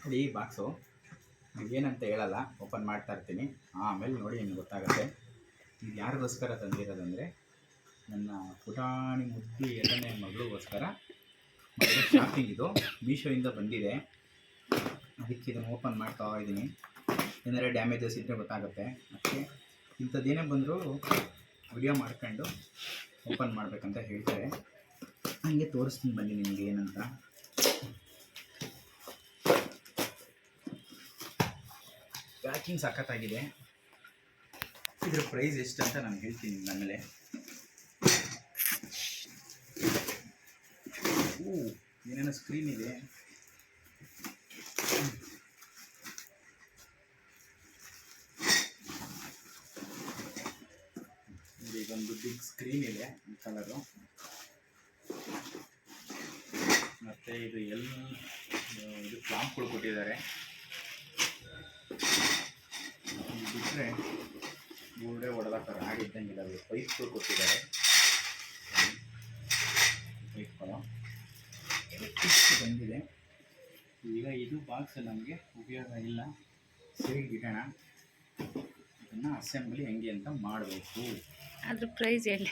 ನೋಡಿ ಈ ಬಾಕ್ಸು. ಏನಂತ ಹೇಳಲ್ಲ, ಓಪನ್ ಮಾಡ್ತಾ ಇರ್ತೀನಿ. ಆಮೇಲೆ ನೋಡಿ ನಿಮ್ಗೆ ಗೊತ್ತಾಗುತ್ತೆ. ಇದು ಯಾರಿಗೋಸ್ಕರ ತಂದಿರೋದಂದರೆ, ನನ್ನ ಪುಟಾಣಿ ಮುದ್ದು ಎರಡನೇ ಮಗಳಿಗೋಸ್ಕರ, ಮಗಳು ಶಾಪಿಂಗ್ ಇದು ಮೀಶೋಯಿಂದ ಬಂದಿದೆ. ಅದಕ್ಕೆ ಇದನ್ನು ಓಪನ್ ಮಾಡ್ತಾ ಇದ್ದೀನಿ. ಏನಾರ ಡ್ಯಾಮೇಜಸ್ ಇದ್ದರೆ ಗೊತ್ತಾಗುತ್ತೆ. ಮತ್ತು ಇಂಥದ್ದೇನೇ ಬಂದರೂ ವಿಡಿಯೋ ಮಾಡ್ಕೊಂಡು ಓಪನ್ ಮಾಡಬೇಕಂತ ಹೇಳ್ತಾರೆ. ಹಂಗೆ ತೋರಿಸ್ತೀನಿ ಬನ್ನಿ ನಿಮಗೆ ಏನಂತ. ಪ್ಯಾಕಿಂಗ್ ಸಖತ್ತಾಗಿದೆ. ಇದ್ರ ಪ್ರೈಸ್ ಎಷ್ಟು ಅಂತ ನಾನು ಹೇಳ್ತೀನಿ ಆಮೇಲೆ ಹೂ ಏನೇನೋ ಸ್ಕ್ರೀನ್ ಇದೆ. ಒಂದು ಬಿಗ್ ಸ್ಕ್ರೀನ್ ಇದೆ, ಈ ಕಲರು ಮತ್ತು ಇದು ಎಲ್ ಇದು ಕ್ಲಾಂಪ್ಗಳು ಕೊಟ್ಟಿದ್ದಾರೆ. ಬಿಟ್ಟರೆ ಗೋಡೆ ಹೊಡೆದಾಕ್ತಾರೆ ಆಗಿದ್ದಂಗಿಲ್ಲ. ಅದು ಪೈಪ್ಗಳು ಕೊಟ್ಟಿದ್ದಾರೆ. ಪೈಪ್ಗಳು. ಎಲೆಕ್ಟ್ರಿಸಿಟಿ ಬಂದಿದೆ. ಈಗ ಇದು ಬಾಕ್ಸ್ ನಮಗೆ ಉಪಯೋಗ ಇಲ್ಲ. ಸರಿ ಬಿಡೋಣ ಇದನ್ನು ಅಸೆಂಬ್ಲಿ ಹೆಂಗೆ ಅಂತ ಮಾಡಬೇಕು. ಅದ್ರ ಪ್ರೈಸ್ ಹೇಳಿ.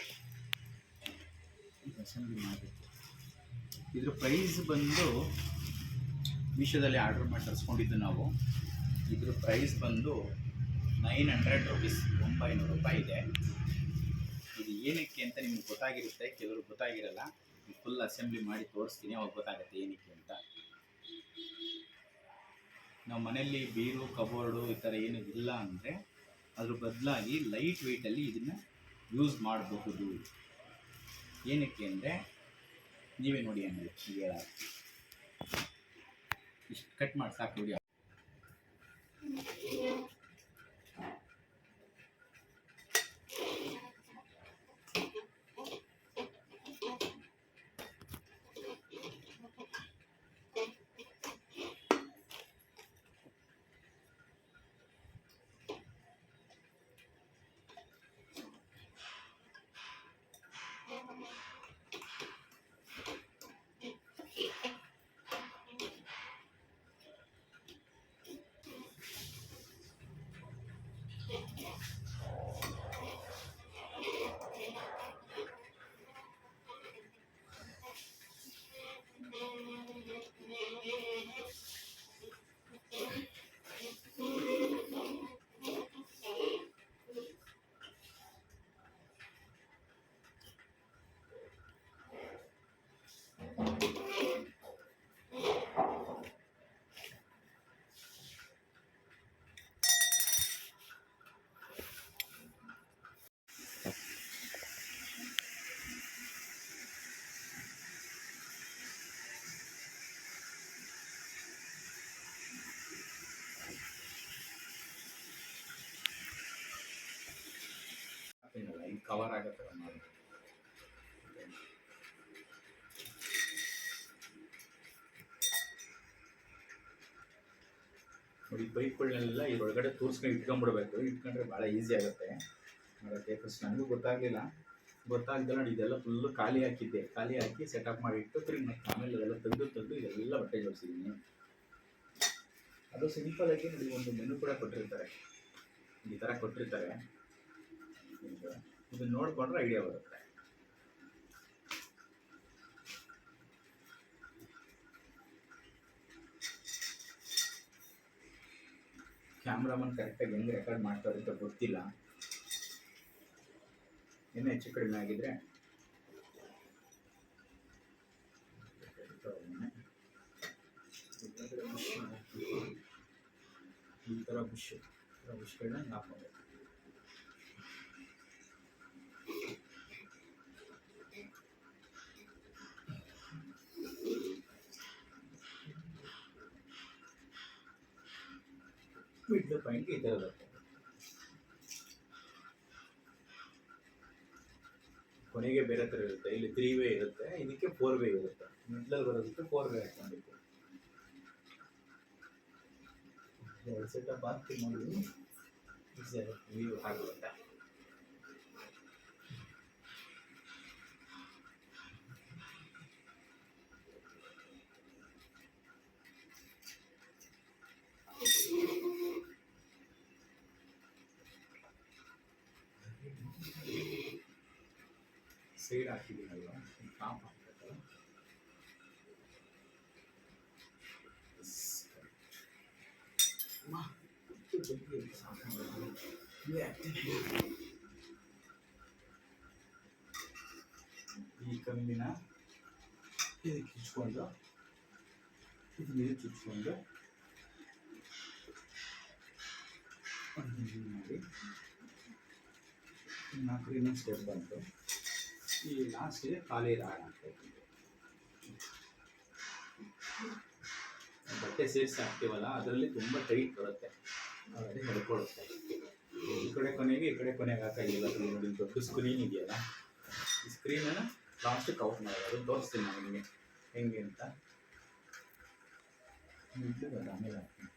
ಅಸೆಂಬ್ಲಿ ಮಾಡಬೇಕು. ಇದ್ರ ಪ್ರೈಸ್ ಬಂದು ಮೀಶೋದಲ್ಲಿ ಆರ್ಡರ್ ಮಾಡಿ ತರಿಸ್ಕೊಂಡಿದ್ದು ನಾವು. ಇದ್ರ ಪ್ರೈಸ್ ಬಂದು ನೈನ್ ಹಂಡ್ರೆಡ್ ರುಪೀಸ್, ಒಂಬೈನೂರು ರೂಪಾಯಿ ಇದೆ. ಇದು ಏನಕ್ಕೆ ಅಂತ ನಿಮ್ಗೆ ಗೊತ್ತಾಗಿರುತ್ತೆ, ಕೆಲವರು ಗೊತ್ತಾಗಿರಲ್ಲ. ಫುಲ್ ಅಸೆಂಬ್ಲಿ ಮಾಡಿ ತೋರಿಸ್ತೀನಿ, ಅವಾಗ ಗೊತ್ತಾಗುತ್ತೆ ಏನಕ್ಕೆ ಅಂತ. ನಾವು ಮನೆಯಲ್ಲಿ ಬೀರು, ಕಬೋರ್ಡು ಈ ಥರ ಏನು ಇಲ್ಲ ಅಂದರೆ ಅದ್ರ ಬದಲಾಗಿ ಲೈಟ್ ವೆಯ್ಟಲ್ಲಿ ಇದನ್ನು ಯೂಸ್ ಮಾಡಬಹುದು. ಏನಕ್ಕೆ ಅಂದರೆ, ನೀವೇ ನೋಡಿ ಅಂದರೆ ಹೇಳ. ಇಷ್ಟು ಕಟ್ ಮಾಡಿ ಸಾಕು ವಿಡಿಯೋ ಕವರ್ ಆಗುತ್ತೆ ನೋಡಿ ಬೈಕ್ಗಳನ್ನೆಲ್ಲ ಇದ್ರೊಳಗಡೆ ತೂರ್ಸ್ಕೊಂಡು ಇಟ್ಕೊಂಡ್ಬಿಡ್ಬೇಕು. ಇಟ್ಕೊಂಡ್ರೆ ಭಾಳ ಈಸಿ ಆಗುತ್ತೆ. ಮಾಡೋಕ್ಕೆ ಫಸ್ಟ್ ನನಗೂ ಗೊತ್ತಾಗಲಿಲ್ಲ. ಗೊತ್ತಾಗ್ದಲ್ಲ ನೋಡಿ, ಇದೆಲ್ಲ ಫುಲ್ಲು ಖಾಲಿ ಹಾಕಿದ್ದೆ. ಖಾಲಿ ಹಾಕಿ ಸೆಟಪ್ ಮಾಡಿಟ್ಟು ತಿರುಗಿ ಮತ್ತೆ ಆಮೇಲೆ ಅದೆಲ್ಲ ತೆಗೆದು ತೆಗೆದು ಇದೆಲ್ಲ ಬಟ್ಟೆ ಜೋಡಿಸಿದ್ದೀನಿ ಅದು ಸಿಂಪಲ್ ಆಗಿ ನೋಡಿ, ಒಂದು ಮೆನು ಕೂಡ ಕೊಟ್ಟಿರ್ತಾರೆ. ಈ ಥರ ಕೊಟ್ಟಿರ್ತಾರೆ. ಇದನ್ನ ನೋಡಿಕೊಂಡ್ರೆ ಐಡಿಯಾ ಬರುತ್ತೆ. ಕ್ಯಾಮ್ರಾಮನ್ ಕರೆಕ್ಟಾಗಿ ಹೆಂಗೆ ರೆಕಾರ್ಡ್ ಮಾಡ್ತಾರೆ ಅಂತ ಗೊತ್ತಿಲ್ಲ. ಇನ್ನೂ ಹೆಚ್ಚು ಕಡಿಮೆ ಆಗಿದ್ರೆ ಈ ಥರ ಬುಷ್ ಈ ಬುಷ್ಗಳನ್ನ ಮಿಡ್ಲ್ ಪಾಯಿಂಟ್ ಈ ಥರ ಕೊನೆಗೆ ಬೇರೆ ಥರ ಇರುತ್ತೆ. ಇಲ್ಲಿ ತ್ರೀ ವೇ ಇರುತ್ತೆ. ಇದಕ್ಕೆ ಫೋರ್ ವೇ ಇರುತ್ತೆ. ಮಿಡ್ಲಲ್ಲಿ ಬರೋದಕ್ಕೆ ಫೋರ್ ವೇ ಹಾಕೊಂಡಿತ್ತು ಎರಡು ಸೆಟ್ ಬಾತ್ ನೋಡಿ ವ್ಯೂ ಆಗುತ್ತೆ ಇದೇ ಹಾಕ್ತೀನಿ. ಈ ಕಂಬಿನ ಇದಕ್ಕೆ ಚುಚ್ಕೊಂಡು ಇದು ನೀರು ಚುಚ್ಕೊಂಡು ಮಾಡಿ. ನಾಲ್ಕು ಇನ್ನೊಂದು ಸ್ಟೆಪ್ ಬಂತು. ಈ ಲಾಸ್ಟಿಗೆ ಖಾಲಿ ರಾಡ್ ಅಂತ ಬಟ್ಟೆ ಸೇರಿಸಿ ಹಾಕ್ತೀವಲ್ಲ ಅದರಲ್ಲಿ ತುಂಬ ಟೈಟ್ ಬರುತ್ತೆ ಅದರಲ್ಲಿ ಹೇಳ್ಕೊಡುತ್ತೆ ಈ ಕಡೆ ಕೊನೆಗೆ ಈ ಕಡೆ ಕೊನೆಗೆ ಹಾಕಾಗಿಲ್ಲ ನೋಡಿ ದೊಡ್ಡ ಸ್ಕ್ರೀನ್ ಇದೆಯಲ್ಲ ಈ ಸ್ಕ್ರೀನನ್ನು ಲಾಸ್ಟಿಗೆ ಔಟ್ ಮಾಡೋದು ತೋರಿಸ್ತೀನಿ ನಾನು ನಿಮಗೆ ಹೆಂಗೆ. ಅಂತ ಆಮೇಲೆ ಹಾಕ್ತೀನಿ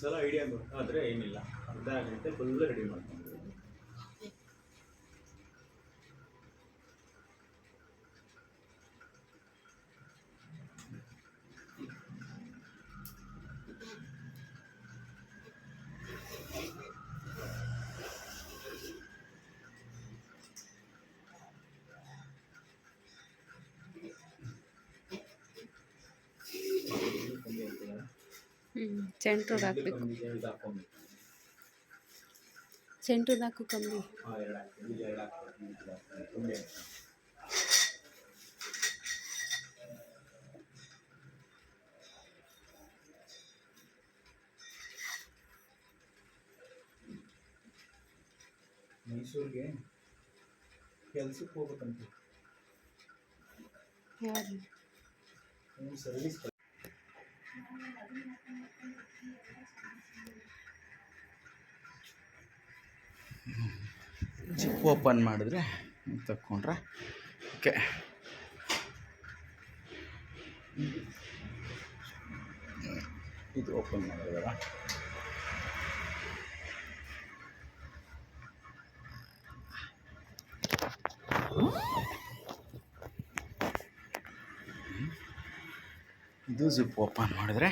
ಸಲ ಐಡಿಯಾ ಗೊತ್ತಾದರೆ ಏನಿಲ್ಲ. ಅರ್ಧ ಗಂಟೆ ಫುಲ್ ರೆಡಿ ಮಾಡ್ಕೊಂಡು ಸೆಂಟ್ರಿಗೆ ಹಾಕ್ಬೇಕು. ಹಾಕೊಂಡ್ಬಿಟ್ಟು ಹಾಕು ಕಮ್ಮಿ. ಮೈಸೂರಿಗೆ ಕೆಲ್ಸಕ್ಕೆ ಹೋಗ್ಬೇಕಂತ. ಯಾರು? ಸರ್ವಿಸ್ ಜಿಪ್ ಓಪನ್ ಮಾಡಿದ್ರೆ ತಕ್ಕೊಂಡ್ರೆ ಓಕೆ. ಇದು ಓಪನ್ ಮಾಡಿದಾರ. ಇದು ಜಿಪ್ ಓಪನ್ ಮಾಡಿದ್ರೆ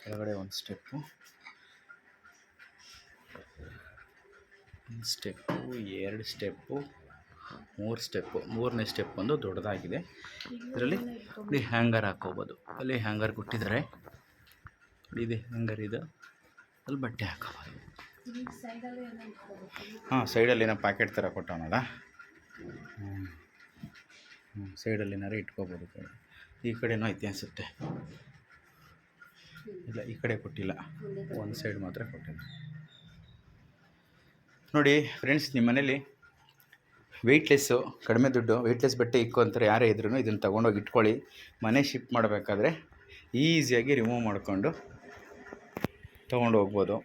ಕೆಳಗಡೆ ಒಂದು ಸ್ಟೆಪ್ಪು ಒಂದು ಸ್ಟೆಪ್ಪು, ಎರಡು ಸ್ಟೆಪ್ಪು, ಮೂರು ಸ್ಟೆಪ್ಪು, ಮೂರನೇ ಸ್ಟೆಪ್ ಒಂದು ದೊಡ್ಡದಾಗಿದೆ. ಇದರಲ್ಲಿ ಇಲ್ಲಿ ಹ್ಯಾಂಗರ್ ಹಾಕೋಬೋದು. ಅಲ್ಲಿ ಹ್ಯಾಂಗರ್ ಕೊಟ್ಟಿದ್ದಾರೆ. ಇದೆ ಹ್ಯಾಂಗರ್ ಇದು. ಅಲ್ಲಿ ಬಟ್ಟೆ ಹಾಕೋಬೋದು. ಹಾಂ, ಸೈಡಲ್ಲಿ ಏನೋ ಪ್ಯಾಕೆಟ್ ಥರ ಕೊಟ್ಟವನಲ್ಲ? ಹ್ಞೂ ಸೈಡಲ್ಲಿ ಏನಾರು ಇಟ್ಕೋಬೋದು ಕಡೆ ಈ ಕಡೆನೂ ಐತಿ ಅನಿಸುತ್ತೆ ಇಲ್ಲ, ಈ ಕಡೆ ಕೊಟ್ಟಿಲ್ಲ. ಒಂದು ಸೈಡ್ ಮಾತ್ರ ಕೊಟ್ಟಿಲ್ಲ. ನೋಡಿ ಫ್ರೆಂಡ್ಸ್, ನಿಮ್ಮ ಮನೇಲಿ ವೆಯ್ಟ್ಲೆಸ್ಸು ಕಡಿಮೆ ದುಡ್ಡು ವೆಯ್ಟ್ಲೆಸ್ ಬಟ್ಟೆ ಇಕ್ಕು ಅಂತಾರೆ, ಯಾರೇ ಇದ್ರೂ ಇದನ್ನು ತೊಗೊಂಡೋಗಿ ಇಟ್ಕೊಳ್ಳಿ. ಮನೆ ಶಿಫ್ಟ್ ಮಾಡಬೇಕಾದ್ರೆ ಈಸಿಯಾಗಿ ರಿಮೂವ್ ಮಾಡಿಕೊಂಡು ತೊಗೊಂಡು ಹೋಗ್ಬೋದು